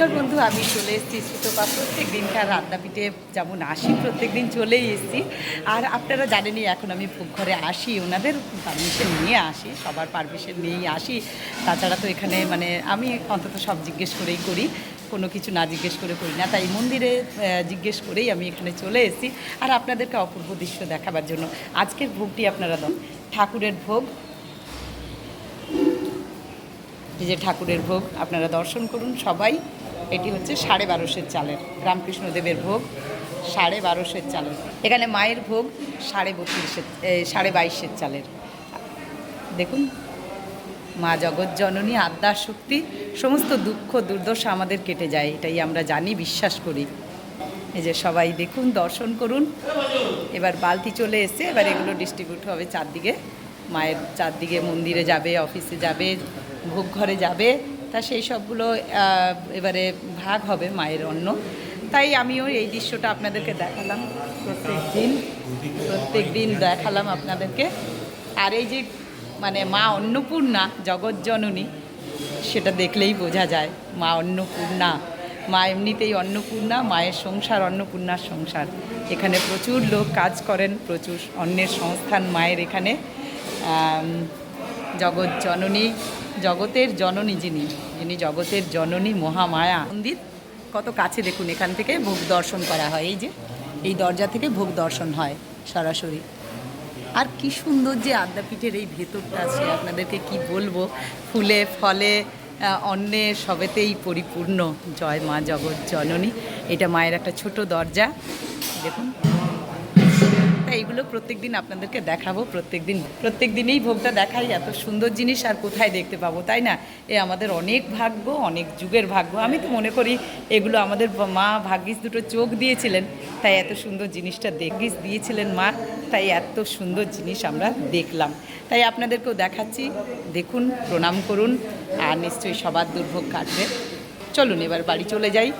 নমস্কার বন্ধু, আমি চলে এসেছি সুতপা প্রত্যেক দিনকার রান্নাপিঠে যেমন আসি, প্রত্যেক দিন চলেই এসেছি। আর আপনারা জানেনই এখন আমি ঘরে আসি, ওনাদের পারমিশন নিয়ে আসি, সবার পারমিশন নিয়েই আসি। তাছাড়া তো এখানে মানে আমি অন্তত সব জিজ্ঞেস করেই করি, কোনো কিছু না জিজ্ঞেস করে করি না। তাই মন্দিরে জিজ্ঞেস করেই আমি এখানে চলে এসেছি। আর আপনাদেরকে অপূর্ব দৃশ্য দেখাবার জন্য আজকের ভোগটি আপনারা দাও ঠাকুরের ভোগ। যে ঠাকুরের ভোগ, আপনারা দর্শন করুন সবাই। এটি হচ্ছে সাড়ে বারোশের চালের, রামকৃষ্ণদেবের ভোগ, সাড়ে বারোশের চালের। এখানে মায়ের ভোগ সাড়ে বত্রিশের সাড়ে বাইশের চালের। দেখুন, মা জগৎ জননী আদ্যার শক্তি, সমস্ত দুঃখ, দুর্দশা আমাদের কেটে যায়, এটাই আমরা জানি, বিশ্বাস করি। এই যে সবাই দেখুন, দর্শন করুন। এবার বালতি চলে এসে এবার এগুলো ডিস্ট্রিবিউট হবে চারদিকে। মায়ের চারদিকে মন্দিরে যাবে অফিসে যাবে, ভোগ ঘরে যাবে। তা সেই সবগুলো এবারে ভাগ হবে মায়ের অন্ন। তাই আমিও এই দৃশ্যটা আপনাদেরকে দেখালাম। প্রত্যেক দিন প্রত্যেক দিন দেখালাম আপনাদেরকে। আর এই যে মানে মা অন্নপূর্ণা জগৎজননী সেটা দেখলেই বোঝা যায়, মা অন্নপূর্ণা। মা এমনিতেই অন্নপূর্ণা, মায়ের সংসার অন্নপূর্ণার সংসার। এখানে প্রচুর লোক কাজ করেন, প্রচুর অন্যের সংস্থান মায়ের এখানে। জগৎ জননী জগতের জননী যিনি যিনি জগতের জননী মহামায়া। মন্দির কত কাছে দেখুন, এখান থেকে ভোগ দর্শন করা হয়। এই যে, এই দরজা থেকে ভোগ দর্শন হয় সরাসরি। আর কি সুন্দর যে আদ্যাপীঠের এই ভেতরটা আছে, আপনাদেরকে কি বলব? ফুলে, ফলে অন্নে সবেতেই পরিপূর্ণ। জয় মা জগৎ জননী। এটা মায়ের একটা ছোট দরজা। দেখুন। তাই এইগুলো প্রত্যেক দিন আপনাদেরকে দেখাবো প্রত্যেক দিন প্রত্যেক দিনেই ভোগটা দেখাই, এত সুন্দর জিনিস আর কোথায় দেখতে পাবো, তাই না? এ আমাদের অনেক ভাগ্য, অনেক যুগের ভাগ্য। আমি তো মনে করি এগুলো আমাদের মা ভাগ্যিস দুটো চোখ দিয়েছিলেন, তাই এত সুন্দর জিনিসটা দেখিস দিয়েছিলেন মা, তাই এত সুন্দর জিনিস আমরা দেখলাম। তাই আপনাদেরকেও দেখাচ্ছি, দেখুন, প্রণাম করুন, আর নিশ্চয়ই সবার দুর্ভোগ কাটবে। চলুন, এবার বাড়ি চলে যাই।